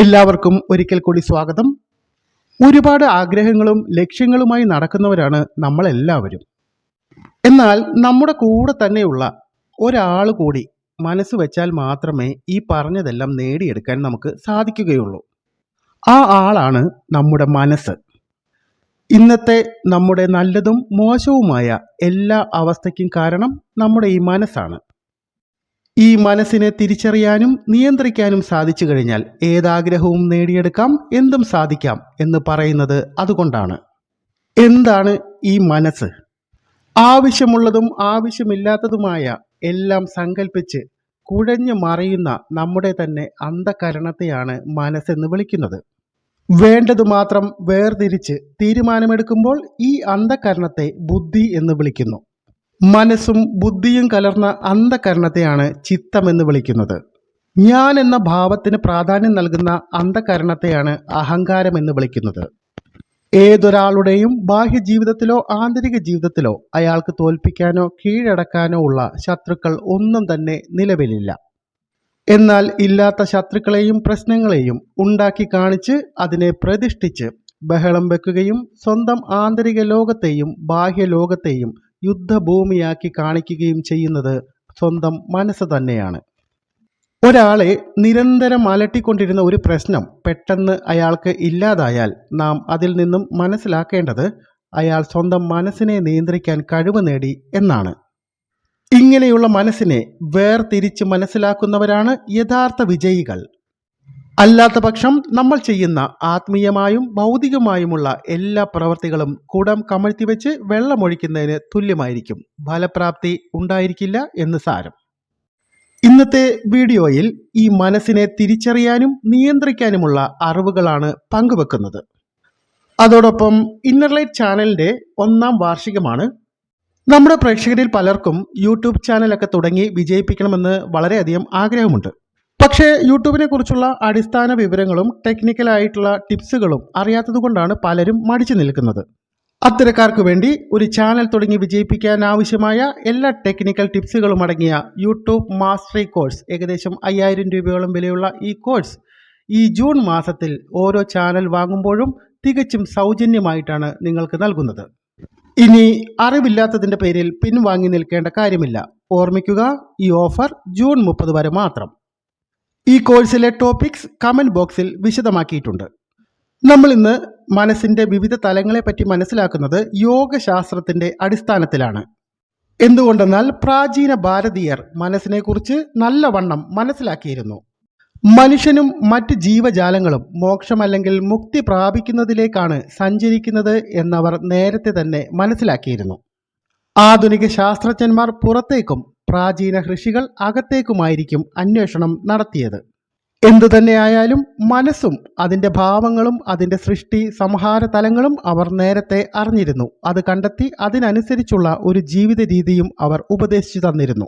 എല്ലാവർക്കും ഒരിക്കൽ കൂടി സ്വാഗതം. ഒരുപാട് ആഗ്രഹങ്ങളും ലക്ഷ്യങ്ങളുമായി നടക്കുന്നവരാണ് നമ്മളെല്ലാവരും. എന്നാൽ നമ്മുടെ കൂടെ തന്നെയുള്ള ഒരാൾ കൂടി മനസ്സ് വെച്ചാൽ മാത്രമേ ഈ പറഞ്ഞതെല്ലാം നേടിയെടുക്കാൻ നമുക്ക് സാധിക്കുകയുള്ളൂ. ആ ആളാണ് നമ്മുടെ മനസ്സ്. ഇന്നത്തെ നമ്മുടെ നല്ലതും മോശവുമായ എല്ലാ അവസ്ഥയ്ക്കും കാരണം നമ്മുടെ ഈ മനസ്സാണ്. ഈ മനസ്സിനെ തിരിച്ചറിയാനും നിയന്ത്രിക്കാനും സാധിച്ചു കഴിഞ്ഞാൽ ഏതാഗ്രഹവും നേടിയെടുക്കാം എന്തും സാധിക്കാം എന്ന് പറയുന്നത് അതുകൊണ്ടാണ്. എന്താണ് ഈ മനസ്സ്? ആവശ്യമുള്ളതും ആവശ്യമില്ലാത്തതുമായ എല്ലാം സങ്കല്പിച്ച് കുഴഞ്ഞു മറിയുന്ന നമ്മുടെ തന്നെ അന്ധകരണത്തെയാണ് മനസ്സെന്ന് വിളിക്കുന്നത്. വേണ്ടത് മാത്രം വേർതിരിച്ച് തീരുമാനമെടുക്കുമ്പോൾ ഈ അന്ധകരണത്തെ ബുദ്ധി എന്ന് വിളിക്കുന്നു. മനസ്സും ബുദ്ധിയും കലർന്ന അന്ധകരണത്തെയാണ് ചിത്തമെന്ന് വിളിക്കുന്നത്. ഞാൻ എന്ന ഭാവത്തിന് പ്രാധാന്യം നൽകുന്ന അന്ധകരണത്തെയാണ് അഹങ്കാരം എന്ന് വിളിക്കുന്നത്. ഏതൊരാളുടെയും ബാഹ്യ ജീവിതത്തിലോ ആന്തരിക ജീവിതത്തിലോ അയാൾക്ക് തോൽപ്പിക്കാനോ കീഴടക്കാനോ ഉള്ള ശത്രുക്കൾ ഒന്നും തന്നെ നിലവിലില്ല. എന്നാൽ ഇല്ലാത്ത ശത്രുക്കളെയും പ്രശ്നങ്ങളെയും ഉണ്ടാക്കി കാണിച്ച് അതിനെ പ്രതിഷ്ഠിച്ച് ബഹളം വെക്കുകയും സ്വന്തം ആന്തരിക ലോകത്തെയും ബാഹ്യ ലോകത്തെയും യുദ്ധഭൂമിയാക്കി കാണിക്കുകയും ചെയ്യുന്നത് സ്വന്തം മനസ്സ് തന്നെയാണ്. ഒരാളെ നിരന്തരം അലട്ടിക്കൊണ്ടിരുന്ന ഒരു പ്രശ്നം പെട്ടെന്ന് അയാൾക്ക് ഇല്ലാതായാൽ നാം അതിൽ നിന്നും മനസ്സിലാക്കേണ്ടത് അയാൾ സ്വന്തം മനസ്സിനെ നിയന്ത്രിക്കാൻ കഴിവ് നേടി എന്നാണ്. ഇങ്ങനെയുള്ള മനസ്സിനെ വേർതിരിച്ച് മനസ്സിലാക്കുന്നവരാണ് യഥാർത്ഥ വിജയികൾ. അല്ലാത്ത പക്ഷം നമ്മൾ ചെയ്യുന്ന ആത്മീയമായും ഭൗതികമായുമുള്ള എല്ലാ പ്രവർത്തികളും കുടം കമഴ്ത്തിവെച്ച് വെള്ളമൊഴിക്കുന്നതിന് തുല്യമായിരിക്കും. ഫലപ്രാപ്തി ഉണ്ടായിരിക്കില്ല എന്ന് സാരം. ഇന്നത്തെ വീഡിയോയിൽ ഈ മനസ്സിനെ തിരിച്ചറിയാനും നിയന്ത്രിക്കാനുമുള്ള അറിവുകളാണ് പങ്കുവെക്കുന്നത്. അതോടൊപ്പം ഇന്നർലൈറ്റ് ചാനലിന്റെ ഒന്നാം വാർഷികമാണ്. നമ്മുടെ പ്രേക്ഷകരിൽ പലർക്കും യൂട്യൂബ് ചാനലൊക്കെ തുടങ്ങി വിജയിപ്പിക്കണമെന്ന് വളരെയധികം ആഗ്രഹമുണ്ട്. പക്ഷേ യൂട്യൂബിനെ കുറിച്ചുള്ള അടിസ്ഥാന വിവരങ്ങളും ടെക്നിക്കലായിട്ടുള്ള ടിപ്സുകളും അറിയാത്തതുകൊണ്ടാണ് പലരും മടിച്ചു നിൽക്കുന്നത്. അത്തരക്കാർക്ക് വേണ്ടി ഒരു ചാനൽ തുടങ്ങി വിജയിപ്പിക്കാൻ ആവശ്യമായ എല്ലാ ടെക്നിക്കൽ ടിപ്സുകളും അടങ്ങിയ യൂട്യൂബ് മാസ്റ്ററി കോഴ്സ് ഏകദേശം അയ്യായിരം രൂപയോളം വിലയുള്ള ഈ കോഴ്സ് ഈ ജൂൺ മാസത്തിൽ ഓരോ ചാനൽ വാങ്ങുമ്പോഴും തികച്ചും സൗജന്യമായിട്ടാണ് നിങ്ങൾക്ക് നൽകുന്നത്. ഇനി അറിവില്ലാത്തതിന്റെ പേരിൽ പിൻവാങ്ങി നിൽക്കേണ്ട കാര്യമില്ല. ഓർമ്മിക്കുക ഈ ഓഫർ ജൂൺ മുപ്പത് വരെ മാത്രം. ഈ കോഴ്സിലെ ടോപ്പിക്സ് കമന്റ് ബോക്സിൽ വിശദമാക്കിയിട്ടുണ്ട്. നമ്മൾ ഇന്ന് മനസ്സിന്റെ വിവിധ തലങ്ങളെപ്പറ്റി മനസ്സിലാക്കുന്നത് യോഗശാസ്ത്രത്തിന്റെ അടിസ്ഥാനത്തിലാണ്. എന്തുകൊണ്ടെന്നാൽ പ്രാചീന ഭാരതീയർ മനസ്സിനെക്കുറിച്ച് നല്ലവണ്ണം മനസ്സിലാക്കിയിരുന്നു. മനുഷ്യനും മറ്റ് ജീവജാലങ്ങളും മോക്ഷമല്ലെങ്കിൽ മുക്തി പ്രാപിക്കുന്നതിലേക്കാണ് സഞ്ചരിക്കുന്നത് എന്നവർ നേരത്തെ തന്നെ മനസ്സിലാക്കിയിരുന്നു. ആധുനിക ശാസ്ത്രജ്ഞന്മാർ പുറത്തേക്കും പ്രാചീന ഋഷികൾ അകത്തേക്കുമായിരിക്കും അന്വേഷണം നടത്തിയത്. എന്തുതന്നെയായാലും മനസ്സും അതിന്റെ ഭാവങ്ങളും അതിന്റെ സൃഷ്ടി സംഹാര തലങ്ങളും അവർ നേരത്തെ അറിഞ്ഞിരുന്നു. അത് കണ്ടെത്തി അതിനനുസരിച്ചുള്ള ഒരു ജീവിത രീതിയും അവർ ഉപദേശിച്ചു തന്നിരുന്നു.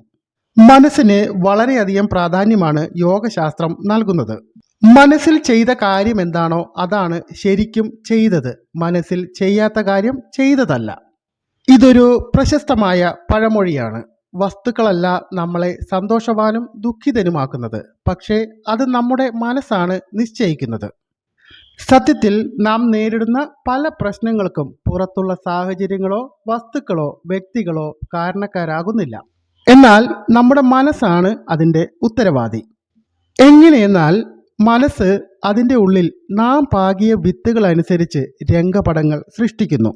മനസ്സിന് വളരെയധികം പ്രാധാന്യമാണ് യോഗശാസ്ത്രം നൽകുന്നത്. മനസ്സിൽ ചെയ്ത കാര്യം എന്താണോ അതാണ് ശരിക്കും ചെയ്തത്. മനസ്സിൽ ചെയ്യാത്ത കാര്യം ചെയ്തതല്ല. ഇതൊരു പ്രശസ്തമായ പഴമൊഴിയാണ്. വസ്തുക്കളല്ല നമ്മളെ സന്തോഷവാനും ദുഃഖിതനുമാക്കുന്നത്. പക്ഷേ അത് നമ്മുടെ മനസ്സാണ് നിശ്ചയിക്കുന്നത്. സത്യത്തിൽ നാം നേരിടുന്ന പല പ്രശ്നങ്ങൾക്കും പുറത്തുള്ള സാഹചര്യങ്ങളോ വസ്തുക്കളോ വ്യക്തികളോ കാരണക്കാരാകുന്നില്ല. എന്നാൽ നമ്മുടെ മനസ്സാണ് അതിന്റെ ഉത്തരവാദി. എങ്ങനെയെന്നാൽ മനസ്സ് അതിന്റെ ഉള്ളിൽ നാം പാകിയ വിത്തുകൾ അനുസരിച്ച് രംഗപടങ്ങൾ സൃഷ്ടിക്കുന്നു.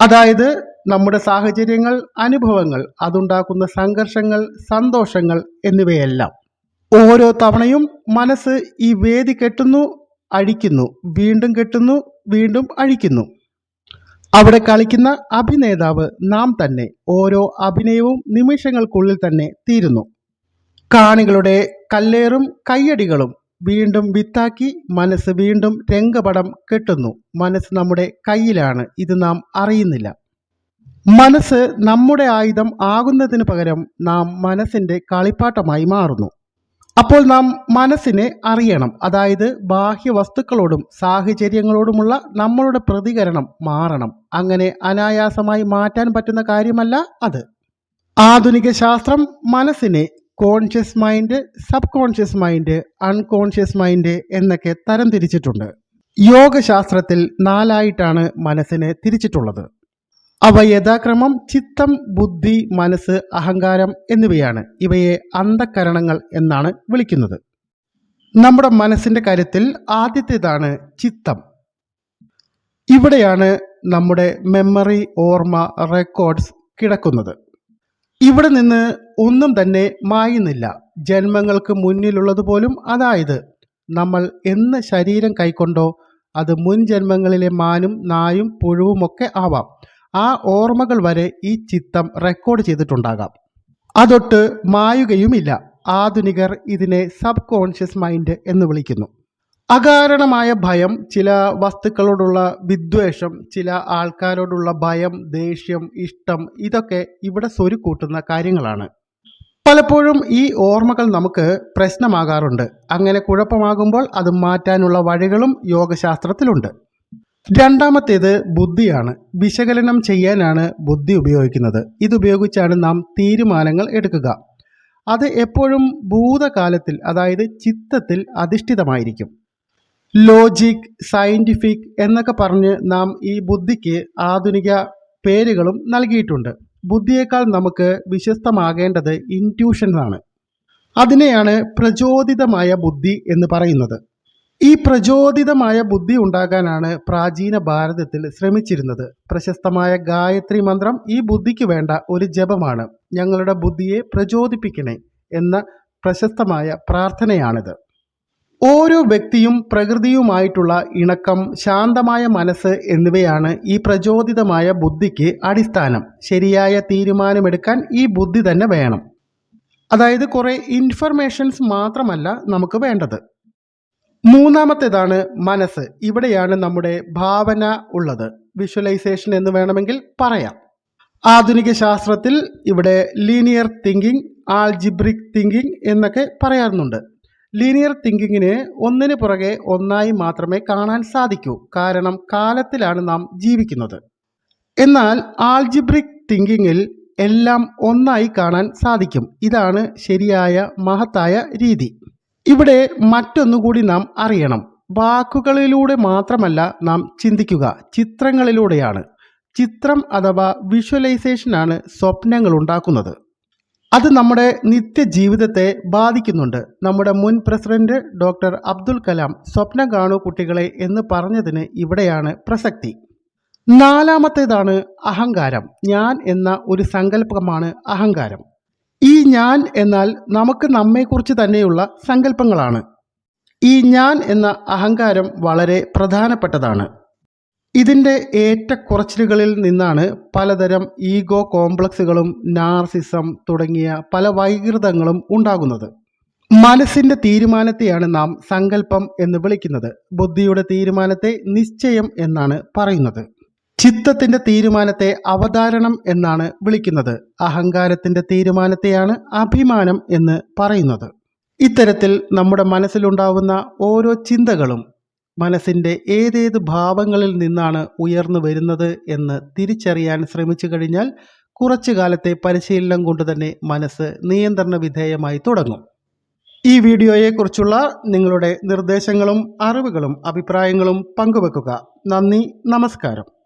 അതായത് നമ്മുടെ സാഹചര്യങ്ങൾ അനുഭവങ്ങൾ അതുണ്ടാക്കുന്ന സംഘർഷങ്ങൾ സന്തോഷങ്ങൾ എന്നിവയെല്ലാം ഓരോ തവണയും മനസ്സ് ഈ വേദി കെട്ടുന്നു അഴിക്കുന്നു വീണ്ടും കെട്ടുന്നു വീണ്ടും അഴിക്കുന്നു. അവിടെ കളിക്കുന്ന അഭിനേതാവ് നാം തന്നെ ഓരോ അഭിനയവും നിമിഷങ്ങൾക്കുള്ളിൽ തന്നെ തീരുന്നു. കാണികളുടെ കല്ലേറും കയ്യടികളും വീണ്ടും വിത്താക്കി മനസ്സ് വീണ്ടും രംഗപടം കെട്ടുന്നു. മനസ്സ് നമ്മുടെ കയ്യിലാണ് ഇത് നാം അറിയുന്നില്ല. മനസ്സ് നമ്മുടെ ആയുധം ആകുന്നതിന് പകരം നാം മനസ്സിന്റെ കളിപ്പാട്ടമായി മാറുന്നു. അപ്പോൾ നാം മനസ്സിനെ അറിയണം. അതായത് ബാഹ്യ വസ്തുക്കളോടും സാഹചര്യങ്ങളോടുമുള്ള നമ്മളുടെ പ്രതികരണം മാറണം. അങ്ങനെ അനായാസമായി മാറ്റാൻ പറ്റുന്ന കാര്യമല്ല അത്. ആധുനിക ശാസ്ത്രം മനസ്സിനെ conscious mind sub conscious mind unconscious mind എന്നൊക്കെ തരം തിരിച്ചിട്ടുണ്ട് യോഗശാസ്ത്രത്തിൽ നാലായിട്ടാണ് മനസ്സിനെ തിരിച്ചിട്ടുള്ളത്. അവ യഥാക്രമം ചിത്തം ബുദ്ധി മനസ്സ് അഹങ്കാരം എന്നിവയാണ്. ഇവയെ അന്ധകരണങ്ങൾ എന്നാണ് വിളിക്കുന്നത്. നമ്മുടെ മനസ്സിന്റെ കാര്യത്തിൽ ആദ്യത്തേതാണ് ചിത്തം. ഇവിടെയാണ് നമ്മുടെ മെമ്മറി ഓർമ്മ റെക്കോർഡ്സ് കിടക്കുന്നത്. ഇവിടെ നിന്ന് ഒന്നും തന്നെ മായുന്നില്ല. ജന്മങ്ങൾക്ക് മുന്നിലുള്ളത് പോലും അതായത് നമ്മൾ എന്ന് ശരീരം കൈക്കൊണ്ടോ അത് മുൻ ജന്മങ്ങളിലെ മാനും നായും പുഴുവുമൊക്കെ ആവാം. ആ ഓർമ്മകൾ വരെ ഈ ചിത്തം റെക്കോർഡ് ചെയ്തിട്ടുണ്ടാകാം. അതൊട്ട് മായുകയുമില്ല. ആധുനികർ ഇതിനെ സബ് കോൺഷ്യസ് മൈൻഡ് എന്ന് വിളിക്കുന്നു. അകാരണമായ ഭയം ചില വസ്തുക്കളോടുള്ള വിദ്വേഷം ചില ആൾക്കാരോടുള്ള ഭയം ദേഷ്യം ഇഷ്ടം ഇതൊക്കെ ഇവിടെ സ്വരുക്കൂട്ടുന്ന കാര്യങ്ങളാണ്. പലപ്പോഴും ഈ ഓർമ്മകൾ നമുക്ക് പ്രശ്നമാകാറുണ്ട്. അങ്ങനെ കുഴപ്പമാകുമ്പോൾ അത് മാറ്റാനുള്ള വഴികളും യോഗശാസ്ത്രത്തിലുണ്ട്. രണ്ടാമത്തേത് ബുദ്ധിയാണ്. വിശകലനം ചെയ്യാനാണ് ബുദ്ധി ഉപയോഗിക്കുന്നത്. ഇതുപയോഗിച്ചാണ് നാം തീരുമാനങ്ങൾ എടുക്കുക. അത് എപ്പോഴും ഭൂതകാലത്തിൽ അതായത് ചിത്തത്തിൽ അധിഷ്ഠിതമായിരിക്കും. ലോജിക് സയന്റിഫിക് എന്നൊക്കെ പറഞ്ഞ് നാം ഈ ബുദ്ധിക്ക് ആധുനിക പേരുകളും നൽകിയിട്ടുണ്ട്. ബുദ്ധിയേക്കാൾ നമുക്ക് വിശ്വസ്തമാകേണ്ടത് ഇന്റ്യൂഷനാണ്. അതിനെയാണ് പ്രചോദിതമായ ബുദ്ധി എന്ന് പറയുന്നത്. ഈ പ്രചോദിതമായ ബുദ്ധി ഉണ്ടാകാനാണ് പ്രാചീന ഭാരതത്തിൽ ശ്രമിച്ചിരുന്നത്. പ്രശസ്തമായ ഗായത്രി മന്ത്രം ഈ ബുദ്ധിക്ക് വേണ്ട ഒരു ജപമാണ്. ഞങ്ങളുടെ ബുദ്ധിയെ പ്രചോദിപ്പിക്കണേ എന്ന പ്രശസ്തമായ പ്രാർത്ഥനയാണിത്. ഓരോ വ്യക്തിയും പ്രകൃതിയുമായിട്ടുള്ള ഇണക്കം ശാന്തമായ മനസ്സ് എന്നിവയാണ് ഈ പ്രചോദിതമായ ബുദ്ധിക്ക് അടിസ്ഥാനം. ശരിയായ തീരുമാനമെടുക്കാൻ ഈ ബുദ്ധി തന്നെ വേണം. അതായത് കുറേ ഇൻഫർമേഷൻസ് മാത്രമല്ല നമുക്ക് വേണ്ടത്. മൂന്നാമത്തേതാണ് മനസ്സ്. ഇവിടെയാണ് നമ്മുടെ ഭാവന ഉള്ളത്. വിഷ്വലൈസേഷൻ എന്ന് വേണമെങ്കിൽ പറയാം. ആധുനിക ശാസ്ത്രത്തിൽ ഇവിടെ ലീനിയർ തിങ്കിങ് ആൾജിബ്രിക് തിങ്കിങ് എന്നൊക്കെ പറയാറുണ്ട്. ലീനിയർ തിങ്കിങ്ങിന് ഒന്നിന് പുറകെ ഒന്നായി മാത്രമേ കാണാൻ സാധിക്കൂ. കാരണം കാലത്തിലാണ് നാം ജീവിക്കുന്നത്. എന്നാൽ ആൾജിബ്രിക് തിങ്കിങ്ങിൽ എല്ലാം ഒന്നായി കാണാൻ സാധിക്കും. ഇതാണ് ശരിയായ മഹത്തായ രീതി. ഇവിടെ മറ്റൊന്നുകൂടി നാം അറിയണം. വാക്കുകളിലൂടെ മാത്രമല്ല നാം ചിന്തിക്കുക. ചിത്രങ്ങളിലൂടെയാണ്. ചിത്രം അഥവാ വിഷ്വലൈസേഷനാണ് സ്വപ്നങ്ങൾ ഉണ്ടാക്കുന്നത് അത് നമ്മുടെ നിത്യജീവിതത്തെ ബാധിക്കുന്നുണ്ട്. നമ്മുടെ മുൻ പ്രസിഡന്റ് ഡോക്ടർ അബ്ദുൽ കലാം സ്വപ്നം കാണൂ കുട്ടികളെ എന്ന് പറഞ്ഞതിന് ഇവിടെയാണ് പ്രസക്തി. നാലാമത്തേതാണ് അഹങ്കാരം. ഞാൻ എന്ന ഒരു സങ്കല്പമാണ് അഹങ്കാരം. ഈ ഞാൻ എന്നാൽ നമുക്ക് നമ്മെക്കുറിച്ച് തന്നെയുള്ള സങ്കല്പങ്ങളാണ്. ഈ ഞാൻ എന്ന അഹങ്കാരം വളരെ പ്രധാനപ്പെട്ടതാണ്. ഇതിന്റെ ഏറ്റക്കുറച്ചിലുകളിൽ നിന്നാണ് പലതരം ഈഗോ കോംപ്ലക്സുകളും നാർസിസം തുടങ്ങിയ പല വൈകൃതങ്ങളും ഉണ്ടാകുന്നത്. മനസ്സിന്റെ തീരുമാനത്തെയാണ് നാം സങ്കല്പം എന്ന് വിളിക്കുന്നത്. ബുദ്ധിയുടെ തീരുമാനത്തെ നിശ്ചയം എന്നാണ് പറയുന്നത്. ചിത്തത്തിന്റെ തീരുമാനത്തെ അവതാരണം എന്നാണ് വിളിക്കുന്നത്. അഹങ്കാരത്തിന്റെ തീരുമാനത്തെയാണ് അഭിമാനം എന്ന് പറയുന്നത്. ഇത്തരത്തിൽ നമ്മുടെ മനസ്സിലുണ്ടാവുന്ന ഓരോ ചിന്തകളും മനസ്സിന്റെ ഏതേത് ഭാവങ്ങളിൽ നിന്നാണ് ഉയർന്നു വരുന്നത് എന്ന് തിരിച്ചറിയാൻ ശ്രമിച്ചു കഴിഞ്ഞാൽ കുറച്ചു കാലത്തെ പരിശീലനം കൊണ്ട് തന്നെ മനസ്സ് നിയന്ത്രണ വിധേയമായി തുടങ്ങും. ഈ വീഡിയോയെക്കുറിച്ചുള്ള നിങ്ങളുടെ നിർദ്ദേശങ്ങളും അറിവുകളും അഭിപ്രായങ്ങളും പങ്കുവെക്കുക. നന്ദി നമസ്കാരം.